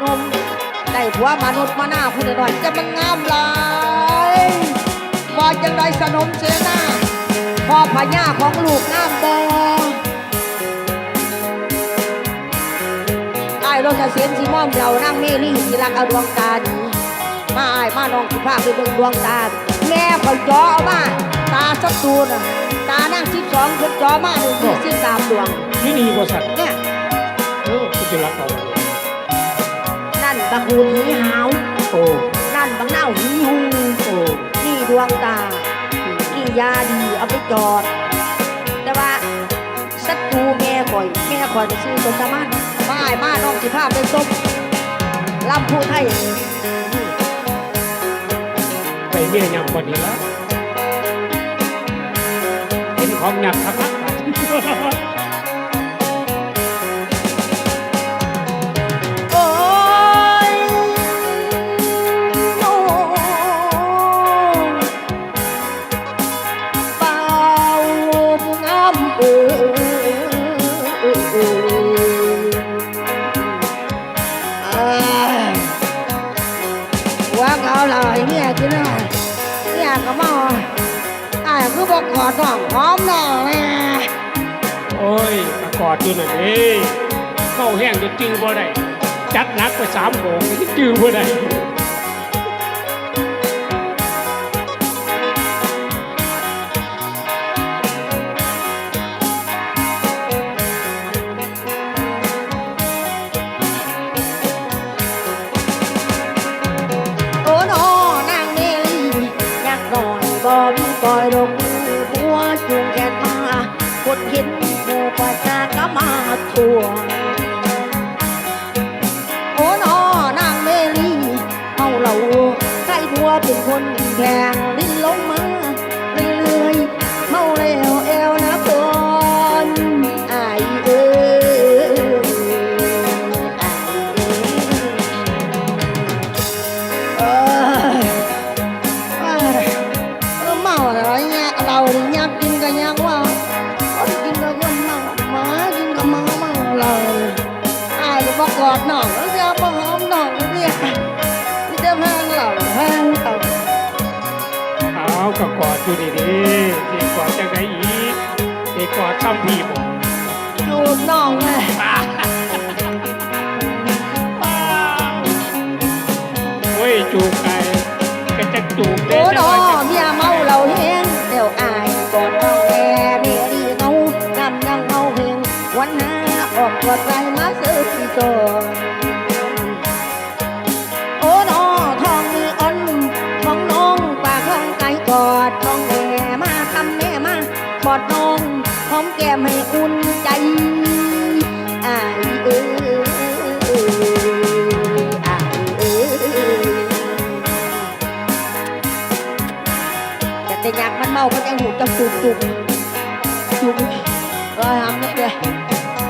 นมได้ผัวมนุษย์มาหน้าผู้น้อยจะมันงามหลายว่าจังไดสนมเสนาพอพญาของลูกงามบอไอ้ายรถเสียนสีม่อมเรานั่งเมลี่สีรักเอาดวงตาดีมาไอ้ายมาน้องสิพาไปเบิ่งดวงตา แม่คอยจ่อเอามาตาสักตูน่ะตานั่งสิบสองคนจ่อมาหนึ่งสี่สิบสามดวงนี่นี่บริษัทเนี่ยเออคุณจะรักเอา นั่นบักหูหีหาวโอ้นั่นบักเน่าหีหูโอ้นี่ดวงตานี่ยาดีเอาไปจอด แต่ว่าศัตรูแม่ข่อยแม่ข่อยจะซื้อตัวสมานมาอ้ายมาน้องสิภาพเป็นส้มลำพูไทยนี่ไปเมียยังคนนี้ละเห็นของหนักครับ ว่าเขาเราไอ้เนี่ยกินอะไรเนี่ยก็มาไอ้คือบอกกอดน้องหอมน้องแม่โอ้ยตะกอดอยู่น่อยด้เข้าแห้งจนจื้อบ่ได้จัดหนักไปสามโมงจื้อบ่ได้ ปล่อยดอกมือบัวจูงแขนมาคนเห็นหมู่ปัญญาก็มาทวงโอ้นอนางเมลีเมาเหล่าใครบัวเป็นคนแข่งดิ้นลงมา อกกอดน้องแล้วจะบอกหอมน้องแล้วเนี่ยนี่จะแพงเราแพงเราเอากะกอดอยู่ดีๆสิกอดจังไดอีกสิกอดซ้ำพี่บ่จูบน้องเลยโอ้ยจูบไก่ก็จะจูบโอ้ได้ดอแต่ว่าเมียเมาเราเฮงเดี๋ยวอายกอดน้องแม่เมียดีเงากำยังเมาเพลงวันหน้าออกกอดใจมา กอดน้องหอมแก้มให้อุ่นใจอายเอ้อายเอ้แต่แต่อยากมันเมามันยังหูจะจุกจุกจุกเออหามนักเลย